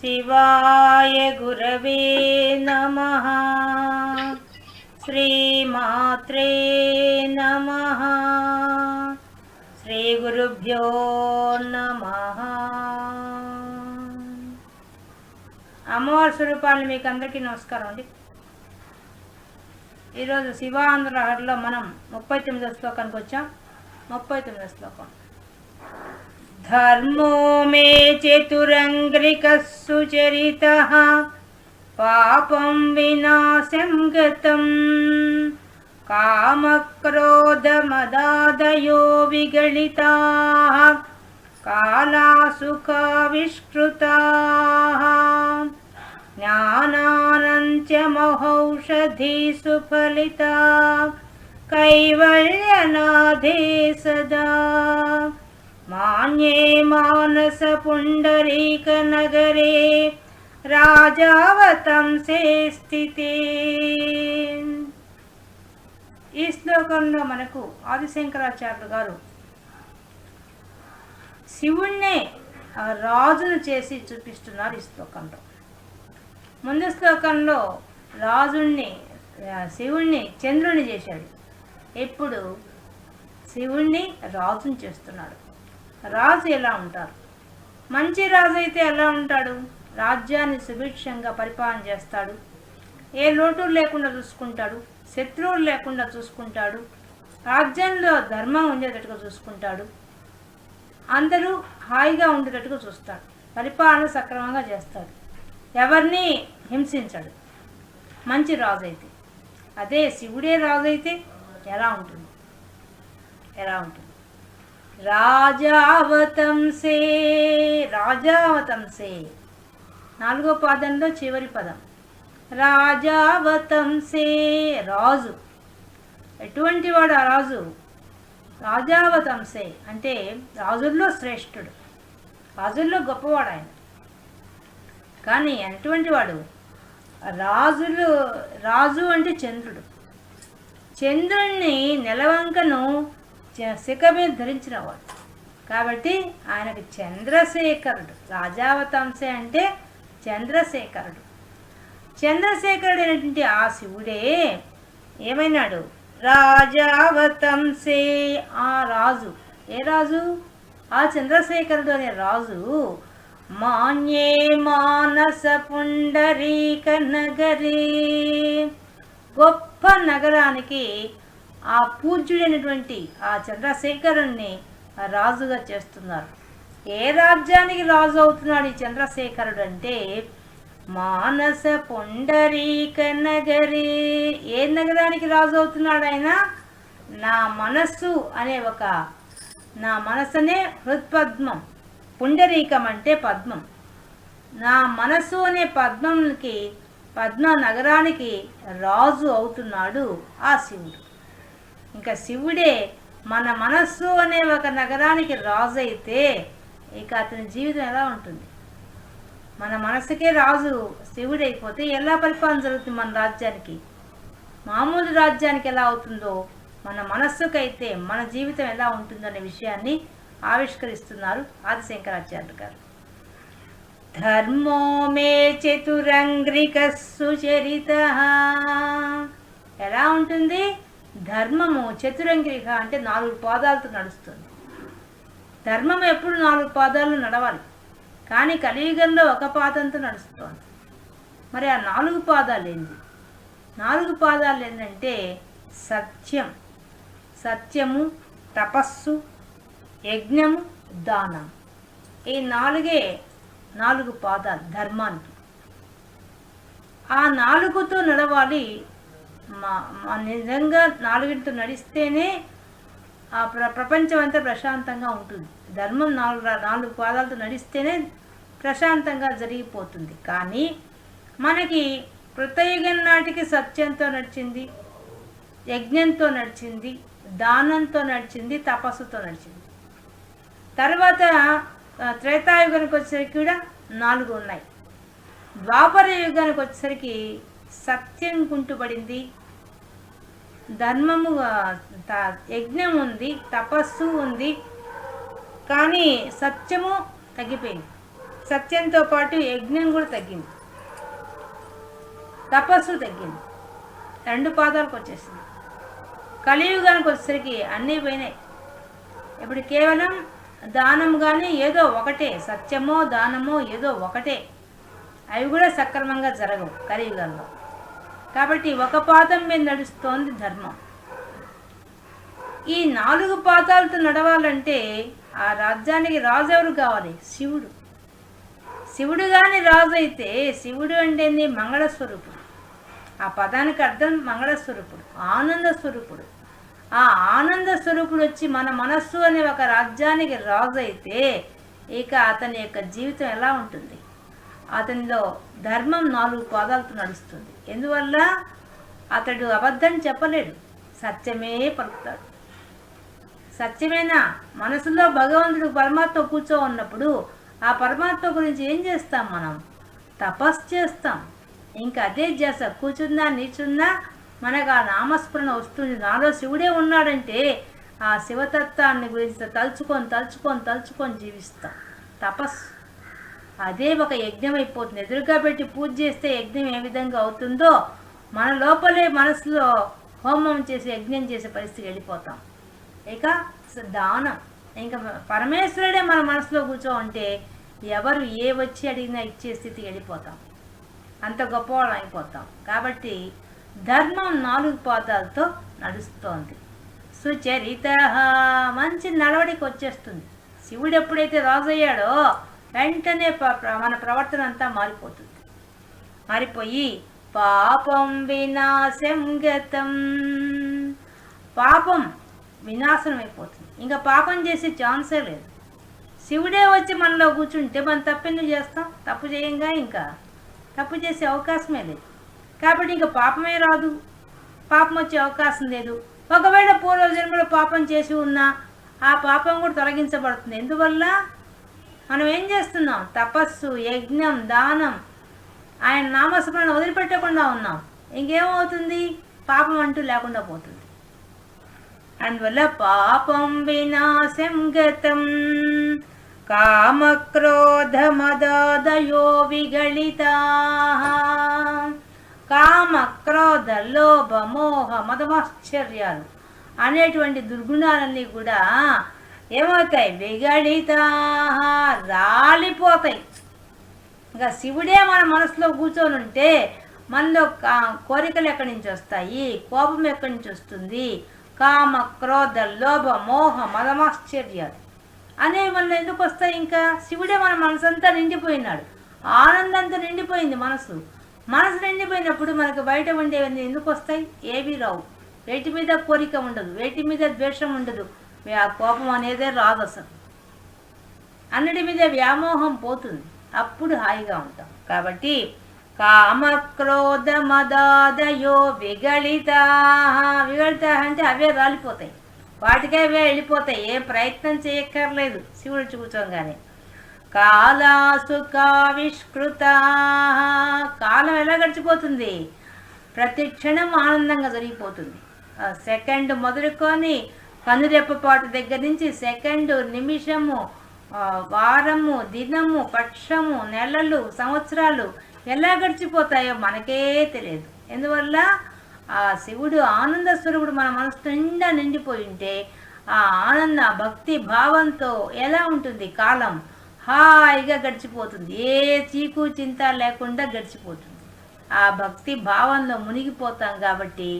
శివాయ గురవే నమ. శ్రీమాత్రే నమ. శ్రీ గురుభ్యో నమ. అమ్మవారి స్వరూపాలు మీకు అందరికీ నమస్కారం అండి. ఈరోజు శివాంధ్రహరిలో మనం ముప్పై తొమ్మిదో శ్లోకానికి వచ్చాం. ముప్పై తొమ్మిదో శ్లోకం. धर्मो मे चतुरङ्ग्रिकः सुचरितः पापं विनाशं गतम् कामक्रोधमदादयो विगलिताः कालासुखाविष्कृताः। ज्ञानानञ्च ज्ञानानञ्चमहौषधि सुफलिता कैवल्यनाधे सदा। మాన్యే మానసపుండరీకనగరే రాజావతంసే స్థితి ఈ శ్లోకంలో మనకు ఆదిశంకరాచార్యులు గారు శివుణ్ణే రాజును చేసి చూపిస్తున్నారు ఈ శ్లోకంలో. ముందు శ్లోకంలో రాజుణ్ణి శివుణ్ణి చంద్రుని చేశాడు. ఇప్పుడు శివుణ్ణి రాజుని చేస్తున్నాడు. రాజు ఎలా ఉంటారు? మంచి రాజు అయితే ఎలా ఉంటాడు? రాజ్యాన్ని సుభిక్షంగా పరిపాలన చేస్తాడు. ఏ లోటు లేకుండా చూసుకుంటాడు. శత్రువులు లేకుండా చూసుకుంటాడు. రాజ్యంలో ధర్మం ఉండేటట్టుగా చూసుకుంటాడు. అందరూ హాయిగా ఉండేటట్టుగా చూస్తాడు పరిపాలన సక్రమంగా చేస్తాడు. ఎవరిని హింసించడు. మంచి రాజు అయితే. అదే శివుడే రాజు అయితే ఎలా ఉంటుంది? ఎలా ఉంటుంది? రాజావతంసే రాజావతంసే. నాలుగో పాదంలో చివరి పదం. రాజావతంసే రాజు. ఎటువంటి వాడు ఆ రాజు? రాజావతంసే. అంటే రాజుల్లో శ్రేష్ఠుడు. రాజుల్లో గొప్పవాడు ఆయన. కానీ అటువంటి వాడు? రాజులు రాజు అంటే చంద్రుడు. చంద్రుణ్ణి నెలవంకను చ- శిఖ మీద ధరించినవాడు కాబట్టి ఆయనకు చంద్రశేఖరుడు రాజావతంసే అంటే చంద్రశేఖరుడు. చంద్రశేఖరుడు అయినటువంటి ఆ శివుడే ఏమైనాడు? రాజావతంసే ఆ రాజు. ఏ రాజు? ఆ చంద్రశేఖరుడు అనే రాజు మాన్యే మానస పుండరీక నగరీ. గొప్ప నగరానికి ఆ పూజ్యుడైనటువంటి ఆ చంద్రశేఖరుణ్ణి రాజుగా చేస్తున్నారు. ఏ రాజ్యానికి రాజు అవుతున్నాడు ఈ చంద్రశేఖరుడు అంటే మానస పుండరీక నగరి ఏ నగరానికి రాజు అవుతున్నాడు ఆయన? నా మనస్సు అనే ఒక నా మనసునే హృత్పద్మం. పుండరీకం అంటే పద్మం. నా మనస్సు అనే పద్మంకి పద్మ నగరానికి రాజు అవుతున్నాడు ఆ శివుడు. ఇంకా శివుడే మన మనస్సు అనే ఒక నగరానికి రాజు అయితే ఇక అతని జీవితం ఎలా ఉంటుంది? మన మనసుకే రాజు శివుడైపోతే ఎలా పరిపాలన జరుగుతుంది మన రాజ్యానికి? మామూలు రాజ్యానికి ఎలా అవుతుందో మన మనస్సుకైతే మన జీవితం ఎలా ఉంటుందనే విషయాన్ని ఆవిష్కరిస్తున్నారు ఆదిశంకరాచార్యులు గారు. ధర్మో మే చతురంగ్రిక సుచరిత ఎలా ఉంటుంది? ధర్మము చతురంగిక అంటే నాలుగు పాదాలతో నడుస్తుంది. ధర్మం ఎప్పుడు నాలుగు పాదాలు నడవాలి. కానీ కలియుగంలో ఒక పాదంతో నడుస్తుంది. మరి ఆ నాలుగు పాదాలు ఏంటి నాలుగు పాదాలు ఏంటంటే సత్యం. సత్యము తపస్సు యజ్ఞము దానం. ఈ నాలుగే నాలుగు పాదాలు ధర్మానికి. ఆ నాలుగుతో నడవాలి మా మా నిజంగా నాలుగింటితో నడిస్తేనే ఆ ప్ర ప్రపంచం అంతా ప్రశాంతంగా ఉంటుంది. ధర్మం నాలుగు నాలుగు పాదాలతో నడిస్తేనే ప్రశాంతంగా జరిగిపోతుంది. కానీ మనకి కృతయుగం నాటికి సత్యంతో నడిచింది యజ్ఞంతో నడిచింది దానంతో నడిచింది తపస్సుతో నడిచింది. తర్వాత త్రేతాయుగానికి వచ్చేసరికి కూడా నాలుగు ఉన్నాయి. ద్వాపర యుగానికి వచ్చేసరికి సత్యం కుంటుపడింది. ధర్మము త- యజ్ఞం ఉంది తపస్సు ఉంది కానీ సత్యము తగ్గిపోయింది. సత్యంతో పాటు యజ్ఞం కూడా తగ్గింది. తపస్సు తగ్గింది. రెండు పాదాలకు వచ్చేసింది. కలియుగానికి వచ్చేసరికి అన్నీ పోయినాయి. ఇప్పుడు కేవలం దానం కానీ ఏదో ఒకటే సత్యమో దానమో ఏదో ఒకటే. అవి కూడా సక్రమంగా జరగవు కలియుగంలో. కాబట్టి ఒక పాదం మీద నడుస్తోంది ధర్మం. ఈ నాలుగు పాదాలతో నడవాలంటే ఆ రాజ్యానికి రాజు ఎవరు కావాలి? శివుడు. శివుడు కానీ రాజు అయితే శివుడు అంటే మంగళ స్వరూపుడు ఆ పదానికి అర్థం మంగళస్వరూపుడు ఆనంద స్వరూపుడు ఆ ఆనంద స్వరూపుడు వచ్చి మన మనస్సు అనే ఒక రాజ్యానికి రాజు అయితే ఇక అతని యొక్క జీవితం ఎలా ఉంటుంది? అతనిలో ధర్మం నాలుగు పాదాలతో నడుస్తుంది. ఎందువల్ల? అతడు అబద్ధం చెప్పలేడు. సత్యమే పలుకుతాడు. సత్యమేనా? మనసులో భగవంతుడు పరమాత్మ కూర్చో ఉన్నప్పుడు ఆ పరమాత్మ గురించి ఏం చేస్తాం మనం? తపస్సు చేస్తాం. ఇంకా అదే చేస్తాం కూర్చున్నా నీచున్నా మనకు ఆ నామస్మరణ వస్తుంది. నాలో శివుడే ఉన్నాడంటే ఆ శివతత్వాన్ని గురించి తలుచుకొని తలుచుకొని తలుచుకొని జీవిస్తాం. తపస్సు. అదే ఒక యజ్ఞం అయిపోతుంది. ఎదురుగా పెట్టి పూజ చేస్తే యజ్ఞం ఏ విధంగా అవుతుందో మన లోపలే మనసులో హోమం చేసి యజ్ఞం చేసే పరిస్థితికి వెళ్ళిపోతాం. ఇక దానం. ఇంకా పరమేశ్వరుడే మన మనసులో కూర్చో ఉంటే ఎవరు ఏ వచ్చి అడిగినా ఇచ్చే స్థితికి వెళ్ళిపోతాం. అంత గొప్పవాళ్ళం అయిపోతాం. కాబట్టి ధర్మం నాలుగు పాదాలతో నడుస్తోంది. సుచరిత మంచి నడవడికి వచ్చేస్తుంది. శివుడు ఎప్పుడైతే రాజు అయ్యాడో వెంటనే ప- మన ప్రవర్తన అంతా మారిపోతుంది. మారిపోయి పాపం వినాశం గతం. పాపం వినాశనం అయిపోతుంది ఇంకా పాపం చేసే ఛాన్సే లేదు. శివుడే వచ్చి మనలో కూర్చుంటే మనం తప్పెందుకు చేస్తాం? తప్పు చేయంగా ఇంకా? తప్పు చేసే అవకాశమే లేదు. కాబట్టి ఇంకా పాపమే రాదు. పాపం వచ్చే అవకాశం లేదు. ఒకవేళ పూర్వజన్మలో పాపం చేసి ఉన్నా ఆ పాపం కూడా తొలగించబడుతుంది. ఎందువల్ల? మనం ఏం చేస్తున్నాం? తపస్సు యజ్ఞం దానం. ఆయన నామస్మరణ వదిలిపెట్టకుండా ఉన్నాం. ఇంకేమవుతుంది? పాపం అంటూ లేకుండా పోతుంది. అందువల్ల పాపం వినాశం గతం. కామక్రోధమదాదయో విగళితా. కామ క్రోధ లోభ మోహ మదమాశ్చర్యాలు అనేటువంటి దుర్గుణాలన్నీ కూడా ఏమవుతాయి? విగళితా రాలిపోతాయి. ఇంకా శివుడే మన మనసులో కూర్చొని ఉంటే మనలో కోరికలు ఎక్కడి నుంచి వస్తాయి? కోపం ఎక్కడి నుంచి వస్తుంది? కామ క్రోధ లోభ మోహ మదమాశ్చర్యాలు అనేవి మనలో ఎందుకు వస్తాయి ఇంకా? శివుడే మన మనసంతా నిండిపోయినాడు. ఆనందంతో నిండిపోయింది మనసు. మనసు నిండిపోయినప్పుడు మనకు బయట ఉండేవన్నీ ఎందుకు వస్తాయి? ఏవి రావు. వేటి మీద కోరిక ఉండదు. వేటి మీద ద్వేషం ఉండదు. కోపం అనేదే రాదు అసలు అన్నిటి మీద వ్యామోహం పోతుంది. అప్పుడు హాయిగా ఉంటాం. కాబట్టి కామక్రోధ మదాదయో విగళిత. విగళిత అంటే అవే రాలిపోతాయి. వాటికే అవే వెళ్ళిపోతాయి. ఏ ప్రయత్నం చేయక్కర్లేదు. శివుడు కూర్చోగానే కాలాసుకావిష్కృత కాలం ఎలా గడిచిపోతుంది? ప్రతి క్షణం ఆనందంగా జరిగిపోతుంది. ఆ సెకండ్ మొదలుకొని కనురెప్పపాటు దగ్గర నుంచి సెకండు నిమిషము వారము దినము పక్షము నెలలు సంవత్సరాలు ఎలా గడిచిపోతాయో మనకే తెలియదు. ఎందువల్ల? ఆ శివుడు ఆనంద స్వరూపుడు మన మనసు నిండా నిండిపోయి ఉంటే ఆ ఆనంద భక్తి భావంతో ఎలా ఉంటుంది? కాలం హాయిగా గడిచిపోతుంది. ఏ చీకు చింత లేకుండా గడిచిపోతుంది. ఆ భక్తి భావంలో మునిగిపోతాం కాబట్టి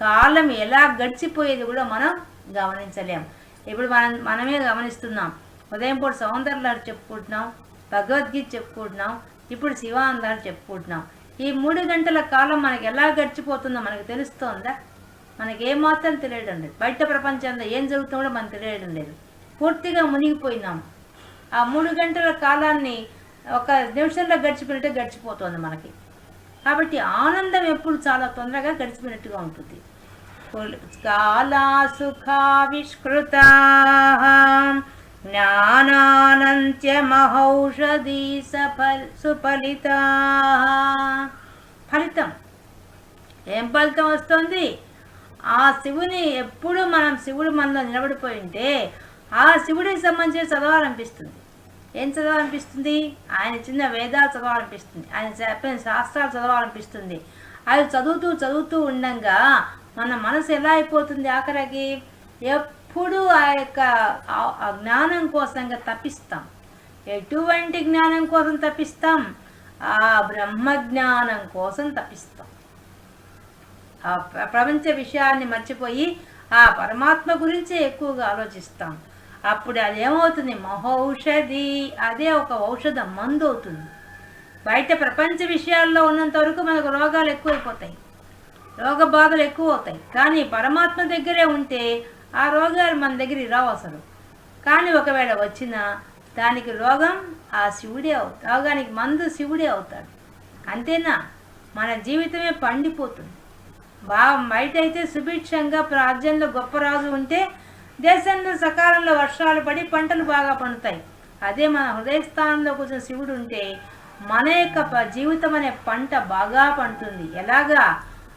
కాలం ఎలా గడిచిపోయేది కూడా మనం గమనించలేం. ఇప్పుడు మనం మనమే గమనిస్తున్నాం. ఉదయం పూట సౌందర్యాలు చెప్పుకుంటున్నాం భగవద్గీత చెప్పుకుంటున్నాం ఇప్పుడు శివానందాలు చెప్పుకుంటున్నాం. ఈ మూడు గంటల కాలం మనకి ఎలా గడిచిపోతుందో మనకు తెలుస్తోందా? మనకి ఏమాత్రం తెలియడం లేదు. బయట ప్రపంచంలో ఏం జరుగుతుందో మనకు తెలియడం లేదు. పూర్తిగా మునిగిపోయినాం. ఆ మూడు గంటల కాలాన్ని ఒక నిమిషంలో గడిచిపోయినట్టు గడిచిపోతుంది మనకి. కాబట్టి ఆనందం ఎప్పుడు చాలా తొందరగా గడిచిపోయినట్టుగా ఉంటుంది. కాలా సుఖావిష్కృత. జ్ఞానానంత్యమహౌషధీ సఫల్ సుఫలిత. ఫలితం. ఏం ఫలితం వస్తుంది? ఆ శివుని ఎప్పుడు మనం శివుడు మనలో నిలబడిపోయి ఉంటే ఆ శివుడికి సంబంధించి చదవాలనిపిస్తుంది ఏం చదవాలనిపిస్తుంది ఆయన చిన్న వేదాలు చదవాలనిపిస్తుంది ఆయన చెప్పిన శాస్త్రాలు చదవాలనిపిస్తుంది అవి చదువుతూ చదువుతూ ఉండగా మన మనసు ఎలా అయిపోతుంది ఆఖరికి? ఎప్పుడు ఆ యొక్క ఆ- జ్ఞానం కోసంగా తప్పిస్తాం. ఎటువంటి జ్ఞానం కోసం తప్పిస్తాం? ఆ బ్రహ్మ జ్ఞానం కోసం తప్పిస్తాం. ఆ ప్రపంచ విషయాన్ని మర్చిపోయి ఆ పరమాత్మ గురించే ఎక్కువగా ఆలోచిస్తాం. అప్పుడు అదేమవుతుంది? మహౌషధి. అదే ఒక ఔషధం మందు అవుతుంది. బయట ప్రపంచ విషయాల్లో ఉన్నంత వరకు మనకు రోగాలు ఎక్కువైపోతాయి. రోగ బాధలు ఎక్కువ అవుతాయి కానీ పరమాత్మ దగ్గరే ఉంటే ఆ రోగాలు మన దగ్గరికి రావు అసలు. కానీ ఒకవేళ వచ్చినా దానికి రోగం ఆ శివుడే అవుతాడు. రోగానికి మందు శివుడే అవుతాడు. అంతేనా? మన జీవితమే పండిపోతుంది. బాగా బయట అయితే సుభిక్షంగా రాజ్యంలో గొప్ప రాజు ఉంటే దేశంలో సకాలంలో వర్షాలు పడి పంటలు బాగా పండుతాయి. అదే మన హృదయస్థానంలో కూర్చొని శివుడు ఉంటే మన యొక్క జీవితం అనే పంట బాగా పండుతుంది. ఎలాగా?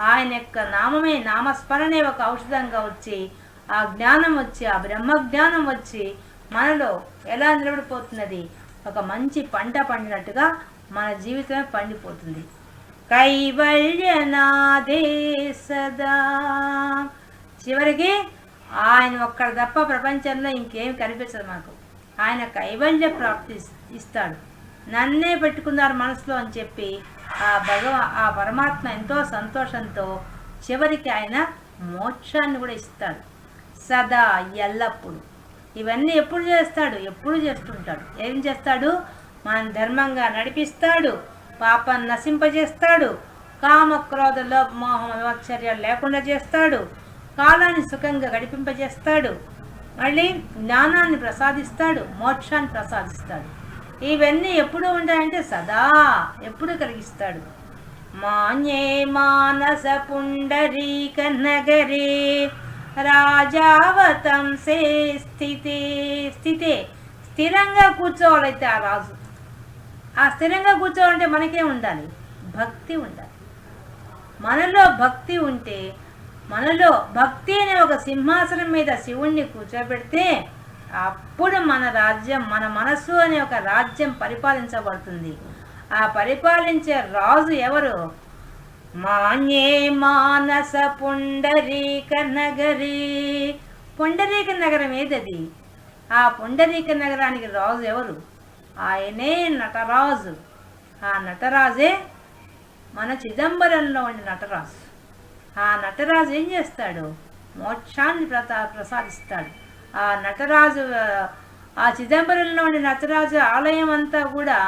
ఆయన యొక్క నామమే నామస్మరణే ఒక ఔషధంగా వచ్చి ఆ జ్ఞానం వచ్చి ఆ బ్రహ్మ జ్ఞానం వచ్చి మనలో ఎలా నిలబడిపోతున్నది? ఒక మంచి పంట పండినట్టుగా మన జీవితమే పండిపోతుంది. కైవల్యనాదే సదా. చివరికి ఆయన ఒక్కడ తప్ప ప్రపంచంలో ఇంకేం కనిపించదు మాకు. ఆయన కైవల్య ప్రాప్తి ఇస్తాడు. నన్నే పెట్టుకున్నారు మనసులో అని చెప్పి ఆ భగవ ఆ పరమాత్మ ఎంతో సంతోషంతో చివరికి ఆయన మోక్షాన్ని కూడా ఇస్తాడు. సదా ఎల్లప్పుడు. ఇవన్నీ ఎప్పుడు చేస్తాడు? ఎప్పుడు చేస్తుంటాడు. ఏం చేస్తాడు? మన ధర్మంగా నడిపిస్తాడు. పాపం నశింపజేస్తాడు. కామ క్రోధ లోభ మోహం వివక్షర్యాలు లేకుండా చేస్తాడు. కాలాన్ని సుఖంగా గడిపింపజేస్తాడు. మళ్ళీ జ్ఞానాన్ని ప్రసాదిస్తాడు. మోక్షాన్ని ప్రసాదిస్తాడు. ఇవన్నీ ఎప్పుడు ఉంటాయంటే సదా ఎప్పుడు కలిగిస్తాడు. మాన్యే మానస పుండరీక నగరే రాజావతం సే స్థితే స్థితే. స్థిరంగా కూర్చోవాలైతే ఆ రాజు. ఆ స్థిరంగా కూర్చోవాలంటే మనకే ఉండాలి. భక్తి ఉండాలి. మనలో భక్తి ఉంటే మనలో భక్తి అనే ఒక సింహాసనం మీద శివుణ్ణి కూర్చోబెడితే అప్పుడు మన రాజ్యం మన మనస్సు అనే ఒక రాజ్యం పరిపాలించబడుతుంది. ఆ పరిపాలించే రాజు ఎవరు? మాన్యే మానస పుండరీక నగరి. పుండరీక నగరం ఏదది? ఆ పుండరీక నగరానికి రాజు ఎవరు? ఆయనే నటరాజు. ఆ నటరాజే మన చిదంబరంలో ఉండే నటరాజు. ఆ నటరాజు ఏం చేస్తాడు? మోక్షాన్ని ప్రసా ప్రసాదిస్తాడు. ఆ నటరాజు ఆ చిదంబరంలో ఉండే నటరాజు ఆలయం అంతా కూడా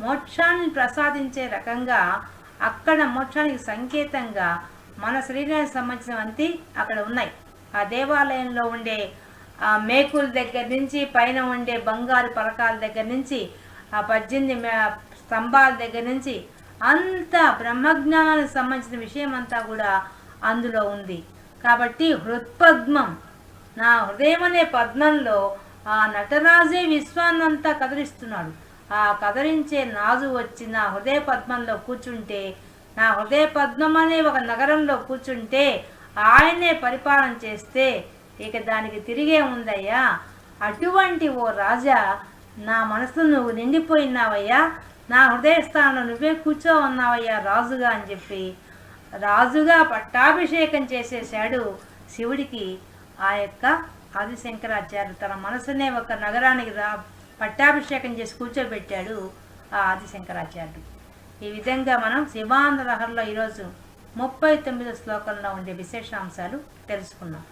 మోక్షాన్ని ప్రసాదించే రకంగా అక్కడ మోక్షానికి సంకేతంగా మన శరీరానికి సంబంధించినవంతి అక్కడ ఉన్నాయి. ఆ దేవాలయంలో ఉండే ఆ మేకుల దగ్గర నుంచి పైన ఉండే బంగారు పలకాల దగ్గర నుంచి ఆ పద్దెనిమిది స్తంభాల దగ్గర నుంచి అంతా బ్రహ్మజ్ఞానానికి సంబంధించిన విషయం అంతా కూడా అందులో ఉంది. కాబట్టి హృత్పద్మం నా హృదయం అనే పద్మంలో ఆ నటరాజే విశ్వాన్నంతా కదిలిస్తున్నాడు. ఆ కదిలించే నాజు వచ్చి నా హృదయ పద్మంలో కూర్చుంటే నా హృదయ పద్మం అనే ఒక నగరంలో కూర్చుంటే ఆయనే పరిపాలన చేస్తే ఇక దానికి తిరిగే ఉందయ్యా. అటువంటి ఓ రాజా నా మనసు నువ్వు నిండిపోయినావయ్యా. నా హృదయ స్థానంలో నువ్వే కూర్చో ఉన్నావయ్యా రాజుగా అని చెప్పి రాజుగా పట్టాభిషేకం చేసేశాడు శివుడికి. ఆ యొక్క ఆదిశంకరాచార్యులు తన మనసునే ఒక నగరానికి రా పట్టాభిషేకం చేసి కూర్చోబెట్టాడు ఆ ఆదిశంకరాచార్యుడు ఈ విధంగా మనం శివానంద లహరిలో ఈరోజు ముప్పై తొమ్మిదో శ్లోకంలో ఉండే విశేషాంశాలు తెలుసుకున్నాం.